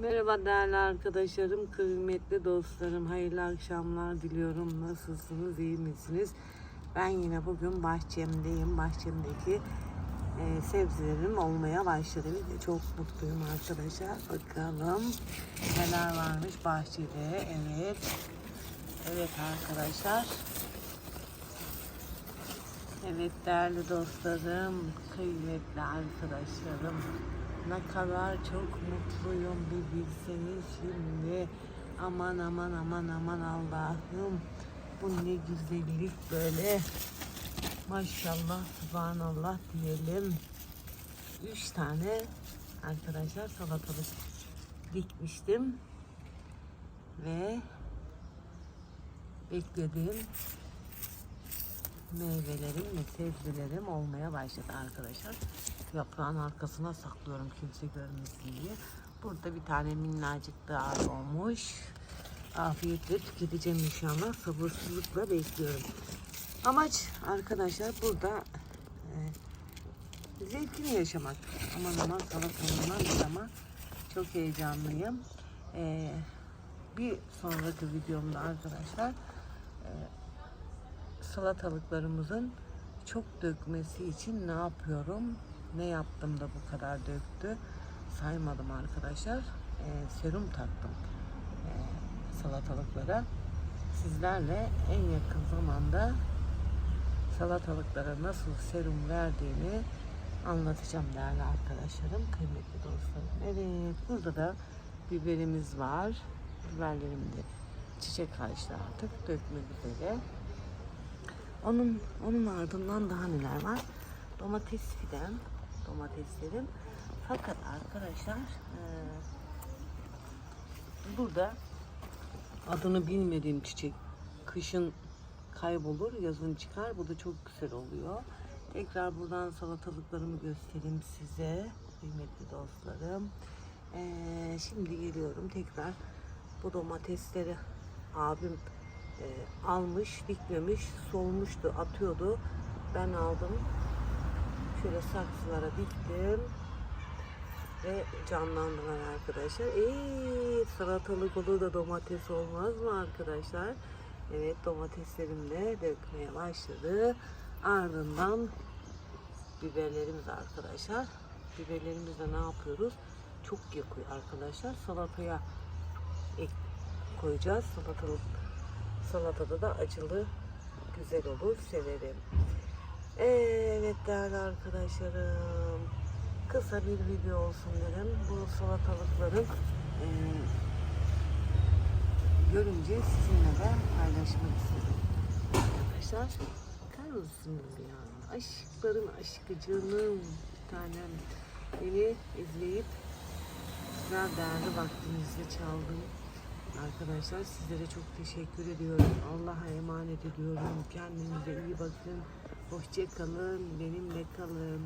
Merhaba değerli arkadaşlarım, kıymetli dostlarım. Hayırlı akşamlar diliyorum. Nasılsınız, iyi misiniz? Ben yine bugün bahçemdeyim. Bahçemdeki e, sebzelerim olmaya başladı. Çok mutluyum arkadaşlar. Bakalım neler varmış bahçede. Evet. Evet arkadaşlar. Evet değerli dostlarım, kıymetli arkadaşlarım. Ne kadar çok mutluyum bir bilseniz şimdi. Aman aman aman aman Allah'ım. Bu ne güzellik böyle. Maşallah, subhanallah diyelim. Üç tane arkadaşlar salatalık dikmiştim. Ve beklediğim meyvelerim ve sebzelerim olmaya başladı arkadaşlar. Yaprağın arkasına saklıyorum kimse görmesin diye. Burada bir tane minnacık daha olmuş. Afiyetle tüketeceğim inşallah. Sabırsızlıkla bekliyorum. Amaç arkadaşlar burada e, zevkini yaşamak. Aman aman salatalığından ama çok heyecanlıyım. E, bir sonraki videomda arkadaşlar e, salatalıklarımızın çok dökmesi için ne yapıyorum? Ne yaptım da bu kadar döktü? Saymadım arkadaşlar. Ee, serum taktım ee, salatalıklara. Sizlerle en yakın zamanda salatalıklara nasıl serum verdiğini anlatacağım değerli arkadaşlarım, kıymetli dostlarım. Evet, burada da biberimiz var. Biberlerim de çiçek açtı artık, dökmek üzere. Onun onun ardından daha neler var? Domates fidan, domateslerim. Fakat arkadaşlar e, burada adını bilmediğim çiçek kışın kaybolur, yazın çıkar. Bu da çok güzel oluyor. Tekrar buradan salatalıklarımı göstereyim size kıymetli dostlarım. E, şimdi geliyorum tekrar bu domatesleri abim e, almış, dikmemiş, solmuştu, atıyordu. Ben aldım. Şöyle saksılara diktim. Ve canlandılar arkadaşlar. Eee salatalık olur da domates olmaz mı arkadaşlar? Evet domateslerim de dökmeye başladı. Ardından biberlerimiz arkadaşlar. Biberlerimizle ne yapıyoruz? Çok yakıyor arkadaşlar. Salataya ek koyacağız. Salatalık Salatada da acılı güzel olur. Severim. Evet değerli arkadaşlarım. Kısa bir video olsun dedim. Bu salatalıkların e, görünce sizinle de paylaşmak istedim. Arkadaşlar bakar mısınız ya? Aşkların aşkı canım bir tanem. Beni izleyip güzel değerli vaktinizde çaldım. Arkadaşlar sizlere çok teşekkür ediyorum. Allah'a emanet ediyorum. Kendinize iyi bakın. Hoşça kalın. Benimle kalın.